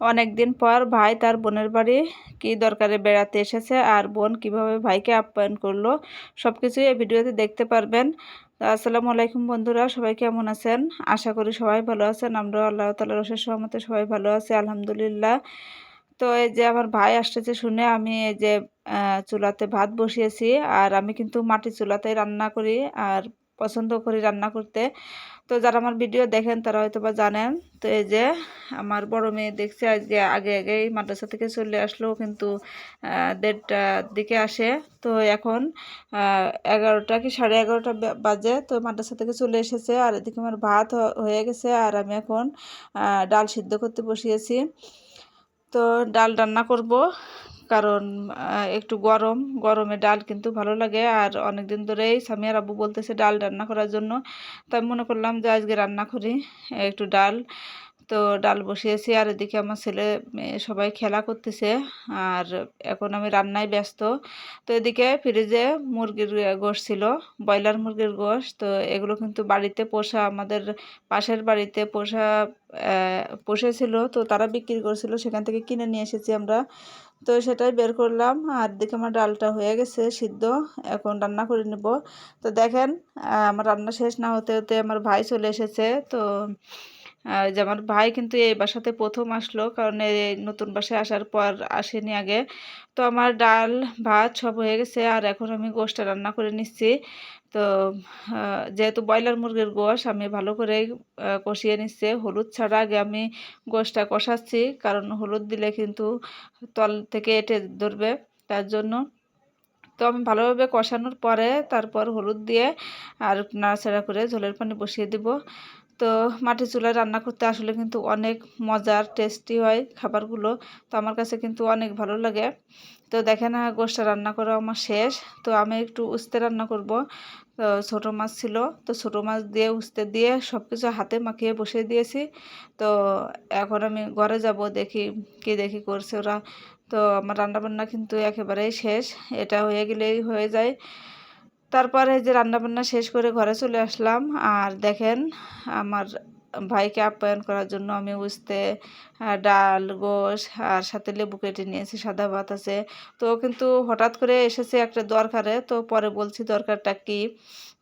অনেক দিন পর ভাই তার বোনের বাড়ি কি দরকারে বেড়াতে এসেছে আর বোন কীভাবে ভাইকে আপ্যায়ন করল সব কিছুই এই ভিডিওতে দেখতে পারবেন। আসসালামু আলাইকুম বন্ধুরা, সবাই কেমন আছেন? আশা করি সবাই ভালো আছেন। আমরা আল্লাহ তালার রসের সহমতে সবাই ভালো আছি, আলহামদুলিল্লাহ। তো এই যে আমার ভাই আসতেছে শুনে আমি এই যে চুলাতে ভাত বসিয়েছি আর আমি কিন্তু মাটির চুলাতেই রান্না করি আর পছন্দ করি রান্না করতে। তো যারা আমার ভিডিও দেখেন, তারা হয়তো বা জানেন। তো এই যে, আমার বড় মেয়ে দেখছে আজকে আগে আগেই মাদ্রাসা থেকে চলে আসলো, কিন্তু দেড়টার দিকে আসে। তো এখন এগারোটা কি সাড়ে এগারোটা বাজে, তো মাদ্রাসা থেকে চলে এসেছে। আর এদিকে আমার ভাত হয়ে গেছে, আর আমি এখন ডাল সিদ্ধ করতে বসিয়েছি। তো ডাল রান্না করব। কারণ একটু গরম, গরমে ডাল কিন্তু ভালো লাগে। আর অনেক দিন ধরেই সামিয়ার আব্বু বলতেছে ডাল রান্না করার জন্য। তাই মনে করলাম যে আজকে রান্না করি, একটু ডাল। তো ডাল বসিয়েছি আর এদিকে আমার ছেলে সবাই খেলা করতেছে। আর এখন আমি রান্নায় ব্যস্ত। তো এদিকে ফ্রিজে মুরগির গোশ ছিল, ব্রয়লার মুরগির গোশ। তো এগুলো কিন্তু বাড়িতে পোষা, আমাদের পাশের বাড়িতে পোষা পোষেছিল। তো তারা বিক্রি করছিল, সেখান থেকে কিনে নিয়ে এসেছি আমরা। তো সেটাই বের করলাম। আর দেখে আমার ডালটা হয়ে গেছে সিদ্ধ, এখন রান্না করে নেব। তো দেখেন আমার রান্না শেষ না হতে হতে আমার ভাই চলে এসেছে। তো যে আমার ভাই কিন্তু এই বাসাতে প্রথম আসলো, কারণ এই নতুন বাসায় আসার পর আসেনি আগে। তো আমার ডাল, ভাত সব হয়ে গেছে, আর এখন আমি গোষ্ঠটা রান্না করে নিচ্ছি। তো যেহেতু ব্রয়লার মুরগির গোশ, আমি ভালো করে কষিয়ে নিচ্ছে। হলুদ ছাড়া আগে আমি গোশটা কষাচ্ছি, কারণ হলুদ দিলে কিন্তু তল থেকে এটে ধরবে, তার জন্য। তো আমি ভালোভাবে কষানোর পরে তারপর হলুদ দিয়ে আর নাড়াচাড়া করে ঝোলের পানি বসিয়ে দিব। তো মাটির চুলায় রান্না করতে আসলে কিন্তু অনেক মজার, টেস্টি হয় খাবারগুলো। তো আমার কাছে কিন্তু অনেক ভালো লাগে। তো দেখেন গোষ্ঠটা রান্না করা আমার শেষ। তো আমি একটু উস্তে রান্না করব। তো ছোটো মাছ ছিল। তো ছোটো মাছ দিয়ে উস্তে দিয়ে সব কিছু হাতে মাখিয়ে বসিয়ে দিয়েছি। তো এখন আমি ঘরে যাব, দেখি কি দেখি করছে ওরা। তো আমার রান্নাবান্না কিন্তু একেবারেই শেষ, এটা হয়ে গেলেই হয়ে যায়। তারপরে যে রান্নাবান্না শেষ করে ঘরে চলে আসলাম। আর দেখেন, আমার ভাইকে আপ্যায়ন করার জন্য আমি উস্তে ডাল, গোশ আর সাথে লেবু কেটে নিয়েছি, সাদা ভাত আছে। তো কিন্তু হঠাৎ করে এসেছে একটা দরকারে, তো পরে বলছি দরকারটা কী?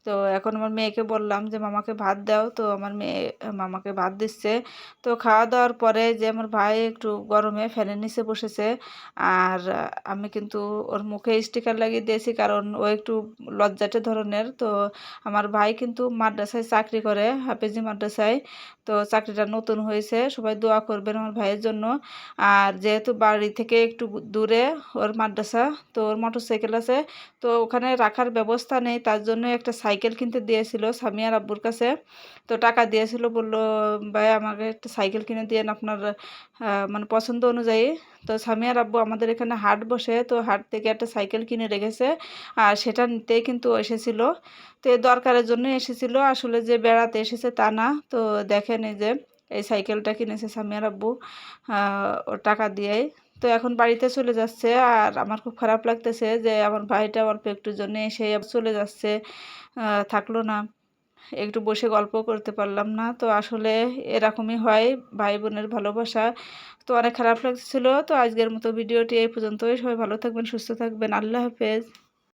তো এখন আমার মেয়েকে বললাম যে, মামাকে ভাত দাও। তো আমার মেয়ে, মামাকে ভাত দিচ্ছে। তো খাওয়া দাওয়ার পরে যে, আমার ভাই একটু গরমে ফ্যানের নিচে বসেছে। আর আমি কিন্তু ওর মুখে স্টিকার লাগিয়ে দিয়েছি, কারণ ও একটু লজ্জাটে ধরনের। তো আমার ভাই কিন্তু মাদ্রাসায় চাকরি করে, হাফেজি মাদ্রাসায়। তো চাকরিটা নতুন হয়েছে, সবাই দোয়া করবেন আমার ভাইয়ের জন্য। আর যেহেতু বাড়ি থেকে একটু দূরে ওর মাদ্রাসা, তো ওর মোটর সাইকেল আছে। তো ওখানে রাখার ব্যবস্থা নেই, তার জন্য একটা কিনতে দিয়েছিল সামিয়ার আব্বুর কাছে। তো টাকা দিয়েছিল, বলল, ভাই, আমাকে একটা সাইকেল কিনে দিয়েন আপনার মানে পছন্দ অনুযায়ী। তো সামিয়ার আব্বু আমাদের এখানে হাট বসে, তো হাট থেকে একটা সাইকেল কিনে রেখেছে। আর সেটা নিতেই কিন্তু এসেছিল। তো দরকারের জন্য এসেছিল, আসলে যে বেড়াতে এসেছে তা না। তো দেখেন এই যে, এই সাইকেলটা কিনেছে সামিয়ার আব্বু টাকা দিয়েই। তো এখন বাড়িতে চলে যাচ্ছে। আর আমার খুব খারাপ লাগতেছে যে, আমার ভাইটা অল্প একটু জন্য এসে চলে যাচ্ছে। থাকল না। একটু বসে গল্প করতে পারলাম না। তো আসলে এরকমই হয় ভাই বোনের ভালোবাসা। তো অনেক খারাপ লাগছিল তো আজকের মতো ভিডিওটি এই পর্যন্তই। সবাই ভালো থাকবেন, সুস্থ থাকবেন। আল্লাহ হাফেজ।